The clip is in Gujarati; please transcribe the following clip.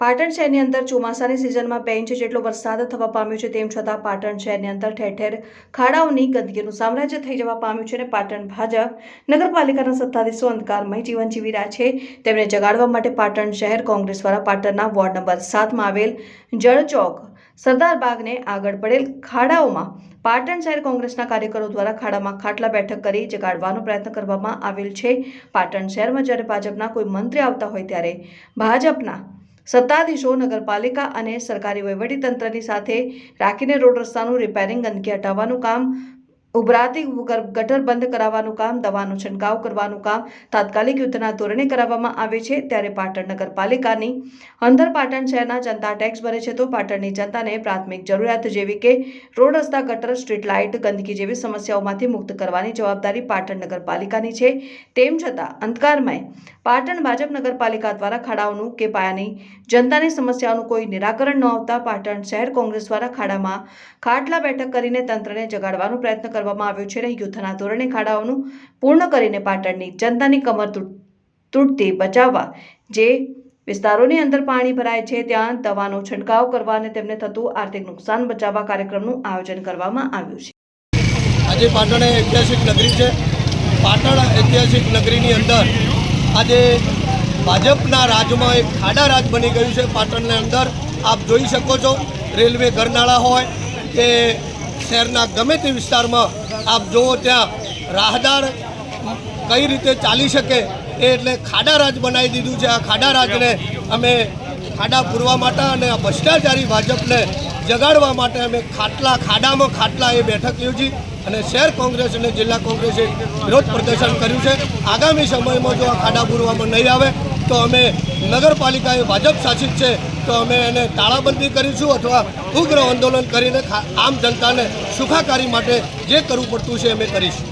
પાટણ શહેરની અંદર ચોમાસાની સિઝનમાં બે ઇંચ જેટલો વરસાદ થવા પામ્યો છે તેમ છતાં પાટણ શહેરની અંદર ઠેર ઠેર ખાડાઓની ગંદકીનું સામ્રાજ્ય થઈ જવા પામ્યું છે અને પાટણ ભાજપ નગરપાલિકાના સત્તાધીશો અંધકારમય જીવન જીવી રહ્યા છે. તેમને જગાડવા માટે પાટણ શહેર કોંગ્રેસ દ્વારા પાટણના વોર્ડ નંબર સાતમાં આવેલ જળચોક સરદાર બાગને આગળ પડેલ ખાડાઓમાં પાટણ શહેર કોંગ્રેસના કાર્યકરો દ્વારા ખાડામાં ખાટલા બેઠક કરી જગાડવાનો પ્રયત્ન કરવામાં આવેલ છે. પાટણ શહેરમાં જ્યારે ભાજપના કોઈ મંત્રી આવતા હોય ત્યારે ભાજપના સત્તાધીશો નગરપાલિકા અને સરકારી વહીવટીતંત્રની સાથે રાખીને રોડ રસ્તાનું રિપેરિંગ ગંદકી હટાવવાનું કામ ઉભરાતી ગટર બંધ કરાવવાનું કામ, દવાનો છંટકાવ કરવાનું કામ તાત્કાલિક યુદ્ધના ધોરણે કરાવવામાં આવે છે. ત્યારે પાટણ નગરપાલિકાની અંદર પાટણ શહેરના જનતા ટેક્સ ભરે છે તો પાટણની જનતાને પ્રાથમિક જરૂરિયાત જેવી કે રોડ રસ્તા, ગટર, સ્ટ્રીટ લાઇટ, ગંદકી જેવી સમસ્યાઓમાંથી મુક્ત કરવાની જવાબદારી પાટણ નગરપાલિકાની છે. તેમ છતાં અંધકારમય પાટણ ભાજપ નગરપાલિકા દ્વારા ખાડાઓનું કે પાયાની જનતાની સમસ્યાઓનું કોઈ નિરાકરણ ન આવતા પાટણ શહેર કોંગ્રેસ દ્વારા ખાડામાં ખાટલા બેઠક કરીને તંત્રને જગાડવાનો પ્રયત્ન કરવામાં આવ્યો છે. અને યુદ્ધના ધોરણે ખાડાઓનું પૂર્ણ કરીને પાટણની જનતાની કમર તૂટ- તૂટતી બચાવવા જે વિસ્તારોની અંદર પાણી ભરાય છે, ત્યાં દવાનો છંટકાવ કરવા અને તેમને થતું આર્થિક નુકસાન બચાવવા કાર્યક્રમનું આયોજન કરવામાં આવ્યું છે. આજે પાટણ ઐતિહાસિક નગરી છે. પાટણ ઐતિહાસિક નગરીની અંદર આજે ભાજપના રાજમાં એક ખાડા રાજ બની ગયું છે. પાટણની અંદર આપ જોઈ શકો છો. રેલવે ઘરનાળા હોય કે શહેરના ગમે તે વિસ્તારમાં આપ જુઓ ત્યાં રાહદાર કઈ રીતે ચાલી શકે એ એટલે ખાડા રાજ બનાવી દીધું છે. આ ખાડા રાજને અમે ખાડા પૂરવા માટે અને આ ભ્રષ્ટાચારી ભાજપને જગાડવા માટે અમે ખાટલા, ખાડામાં ખાટલા એ બેઠક યોજી અને શહેર કોંગ્રેસ અને જિલ્લા કોંગ્રેસે વિરોધ પ્રદર્શન કર્યું છે. આગામી સમયમાં જો આ ખાડા પૂરવામાં નહીં આવે તો અમે નગરપાલિકા એ ભાજપ શાસિત છે તો અમે એને તાળાબંધી કરીશું અથવા ઉગ્ર આંદોલન કરીને આમ જનતાને સુખાકારી માટે જે કરવું પડતું છે અમે કરીશું.